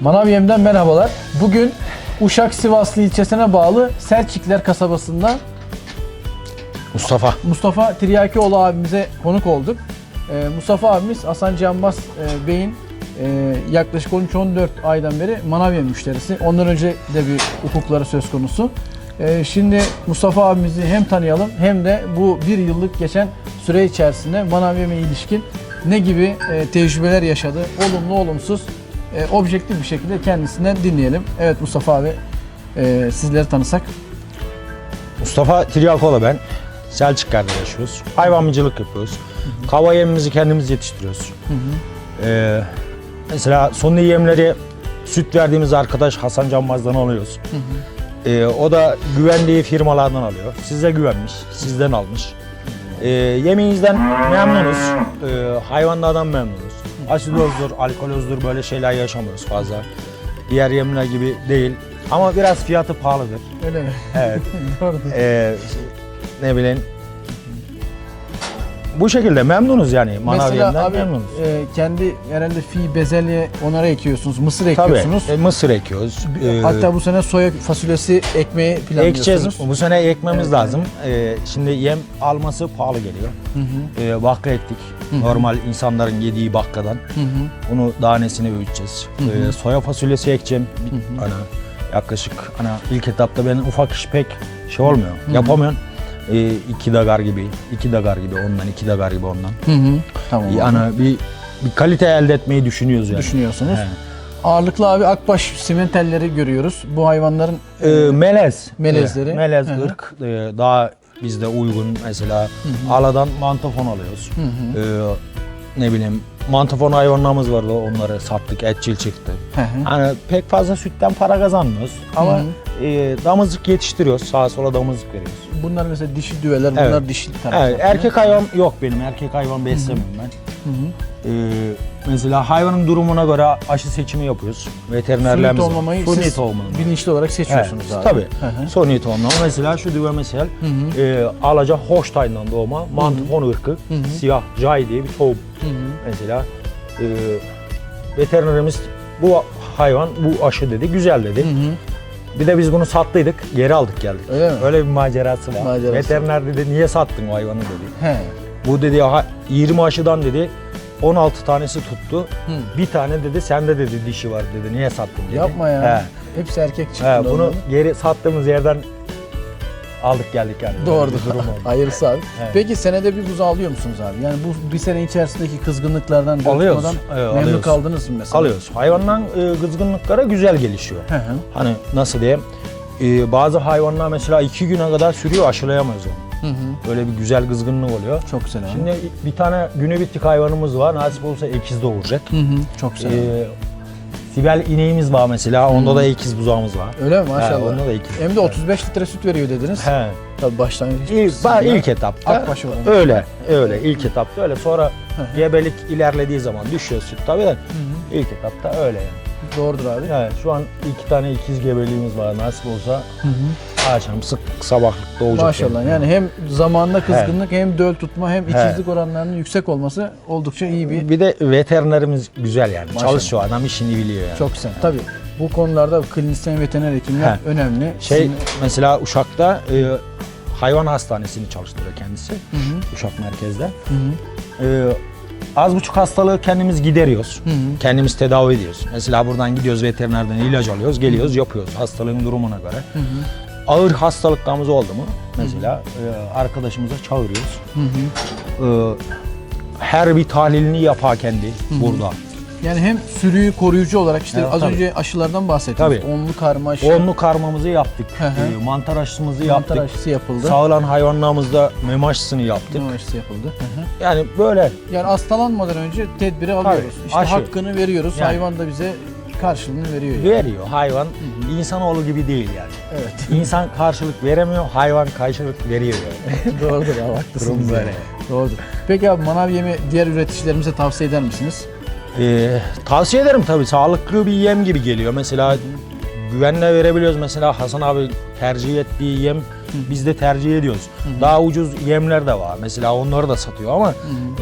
Manav Yem'den merhabalar. Bugün Uşak Sivaslı ilçesine bağlı Selçikler kasabasında Mustafa. Mustafa Tiryakioğlu abimize konuk olduk. Ee, Mustafa abimiz Hasan Canbaz e, Bey'in e, yaklaşık 13-14 aydan beri manav yem müşterisi. Ondan önce de bir hukukları söz konusu. Ee, şimdi Mustafa abimizi hem tanıyalım hem de bu bir yıllık geçen süre içerisinde manav yeme ilişkin ne gibi e, tecrübeler yaşadı, olumlu olumsuz, e, objektif bir şekilde kendisinden dinleyelim. Evet Mustafa abi e, sizleri tanısak. Mustafa Tiryakoğlu ben. Selçuklar'da yaşıyoruz. Hayvancılık yapıyoruz. Kava yemimizi kendimiz yetiştiriyoruz. Ee, mesela sonlu yemleri süt verdiğimiz arkadaş Hasan Canmaz'dan alıyoruz. Ee, o da güvendiği firmalardan alıyor. Size güvenmiş, sizden almış. Ee, yemeğinizden memnunuz. Ee, hayvanlardan memnunuz. Asidozdur, alkolozdur böyle şeyler yaşamıyoruz fazla. Diğer yemler gibi değil. Ama biraz fiyatı pahalıdır. Öyle mi? Evet. Doğrudur. Ee, ne bileyim. Bu şekilde memnunuz yani. Mesela Manaviyemden abi memnunuz. e, kendi herhalde fi, bezelye onlara ekiyorsunuz, mısır Tabii. ekiyorsunuz. e, mısır ekiyoruz. Ee, Hatta bu sene soya fasulyesi ekmeği planlıyorsunuz. ekeceğiz. Bu sene ekmemiz Evet, lazım. Ee, şimdi yem alması pahalı geliyor. Hı hı, bakka ettik. hı. Normal insanların yediği bakkadan. hı hı. Onu danesini büyüteceğiz. Ee, soya fasulyesi ekeceğim. Hı. Ana yaklaşık ana ilk etapta benim ufak iş pek şey olmuyor. Yapamıyorum. Ee, iki dagar gibi, iki dagar gibi ondan, iki dagar gibi ondan. Hı hı. Tamam. Yani bir, bir kalite elde etmeyi düşünüyoruz yani. düşünüyorsunuz. He. Ağırlıklı abi akbaş simentelleri görüyoruz. Bu hayvanların Ee, melez. Melezleri. Evet, melez Hı hı. ırk. Ee, daha bizde uygun mesela. Aladan mantafon alıyoruz. Hı hı. Ee, ne bileyim mantafon hayvanlarımız vardı onları sattık etçil çıktı. Hı hı. Hani pek fazla sütten para kazanmıyoruz ama Hı e, damızlık yetiştiriyoruz. Sağa sola damızlık veriyoruz. Bunlar mesela dişi düveler, Evet. bunlar dişi tarafı. Evet, erkek hayvan yok benim. Erkek hayvan beslemiyorum ben. Hı hı. Ee, mesela hayvanın durumuna göre aşı seçimi yapıyoruz. Suni Veterinerlerimiz var. tohumlamayı Suni siz tohumlama. bilinçli olarak seçiyorsunuz Evet, abi. Tabii. Hı hı. Suni tohumlama. Mesela şu düve mesela Hı hı. e, alaca Holstein'dan doğma mantofon ırkı. hı. Siyah Jay diye bir tohum Hı hı. mesela. E, veterinerimiz bu hayvan bu aşı dedi güzel dedi. Hı hı. Bir de biz bunu sattıydık geri aldık geldik. Öyle mi? Öyle bir macerası var. Macerası. Veteriner dedi niye sattın o hayvanı dedi. He. Bu dedi ha- 20 aşıdan dedi 16 tanesi tuttu. Hı. Bir tane dedi sende dedi dişi var dedi. Niye sattın dedi. Yapma ya. He. Hepsi erkek çıktı. He, bunu onların. geri sattığımız yerden aldık geldik yani. Bir durum. Hayırlısı abi. Evet. Peki senede bir buzu alıyor musunuz abi? Yani bu bir sene içerisindeki kızgınlıklardan, Alıyoruz. Evet, memnun alıyoruz. kaldınız mı mesela? Alıyoruz. Hayvandan e, kızgınlıklara güzel gelişiyor. Hı hı. Hani nasıl diyeyim? E, bazı hayvanlar mesela iki güne kadar sürüyor aşılayamıyoruz onu. Hı hı. Böyle bir güzel kızgınlık oluyor. Çok güzel abi. Şimdi bir tane günübitlik hayvanımız var. Nasip olursa ekiz doğuracak. Hı hı. Çok güzel. abi. E, Sibel ineğimiz var mesela. Onda da ekiz buzağımız var. Öyle mi He, maşallah? onda da ekiz. Hem de 35 litre süt veriyor dediniz. He. Tabii başlangıç. İlk, ba- ilk etapta Akbaş oranı. öyle, öyle ilk etapta öyle. Sonra gebelik ilerlediği zaman düşüyor süt tabii de Hı hı. ilk etapta öyle yani. Doğrudur abi. Evet, şu an iki tane ikiz gebeliğimiz var. Nasip olsa Hı hı. Akşam sık sabahlık doğacak. Maşallah yani hem zamanında kızgınlık hem döl tutma hem He. ikizlik oranlarının yüksek olması oldukça iyi bir Bir de veterinerimiz güzel yani. Maşallah. Çalışıyor adam işini biliyor yani. çok güzel. Tabii bu konularda klinisyen veteriner hekimler He. önemli. Şey Sizin- mesela Uşak'ta e, hayvan hastanesini çalıştırıyor kendisi. Hı hı. Uşak merkezde. Hı hı. E, az buçuk hastalığı kendimiz gideriyoruz. Hı hı. Kendimiz tedavi ediyoruz. Mesela buradan gidiyoruz veterinerden ilaç alıyoruz, geliyoruz, yapıyoruz hastalığın durumuna göre. Hı hı. Ağır hastalıklarımız oldu mu mesela e, arkadaşımıza çağırıyoruz. Hı hı. E, her bir tahlilini yapar kendi burada. Yani hem sürüyü koruyucu olarak işte Evet, az tabii. önce aşılardan bahsettiniz. Tabii. Onlu karma aşı, Onlu karmamızı yaptık. Hı hı. E, mantar aşısımızı mantar yaptık. aşısı yapıldı. Sağılan hayvanlarımızda meme aşısını yaptık. Meme aşısı yapıldı. Hı hı. Yani böyle Yani hastalanmadan önce tedbiri alıyoruz. işte aşı. hakkını veriyoruz. Yani. Hayvan da bize karşılığını veriyor. Yani. veriyor. Hayvan insanoğlu gibi değil yani. Evet. İnsan karşılık veremiyor, hayvan karşılık veriyor yani. Doğrudur abi haklısınız. Durum böyle. Doğrudur. Peki abi manav yemi diğer üreticilerimize tavsiye eder misiniz? Ee, tavsiye ederim tabii. Sağlıklı bir yem gibi geliyor. Mesela güvenle verebiliyoruz. Mesela Hasan abi tercih ettiği yem biz de tercih ediyoruz. Daha ucuz yemler de var. Mesela onları da satıyor ama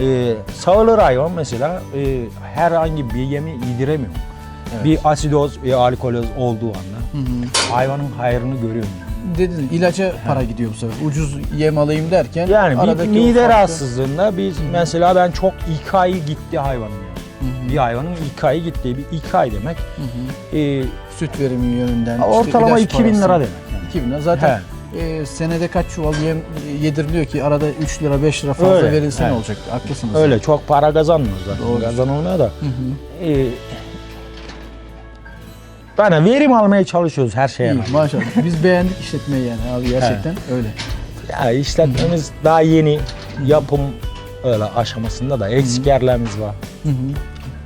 e, sağılır hayvan mesela e, herhangi bir yemi yediremiyor. Evet. Bir asidoz ve alkoloz olduğu anda Hı hı. hayvanın hayrını görüyorum. Dedin ilaca para gidiyor bu sefer. Ucuz yem alayım derken Yani bir aradaki o mide farkı- rahatsızlığında biz mesela ben çok ilk ayı gitti hayvanım yani. Hı hı. Bir hayvanın ilk ayı gitti. Bir ay demek. Hı hı. e, Süt verimi yönünden. işte ortalama ilaç 2000 lira parası. demek. Yani. 2000 lira. Zaten e, senede kaç çuval yem yediriliyor ki arada 3 lira 5 lira fazla Öyle, verilse ne evet. olacak? Haklısınız. Öyle çok para kazanmıyoruz zaten. Doğru. Kazanılmıyor da. Hı hı. E, yani verim almaya çalışıyoruz her şeye. İyi maşallah. Biz beğendik işletmeyi yani abi gerçekten öyle. Ya işletmemiz daha yeni yapım öyle aşamasında da eksik yerlerimiz var. Hı hı.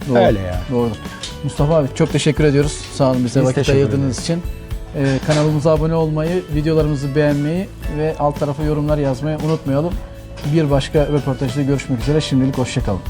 Doğru. Öyle ya. Doğru. Mustafa abi çok teşekkür ediyoruz. Sağ olun bize Biz vakit teşekkür ayırdığınız için. Ee, kanalımıza abone olmayı, videolarımızı beğenmeyi ve alt tarafa yorumlar yazmayı unutmayalım. Bir başka röportajda görüşmek üzere. Şimdilik hoşçakalın.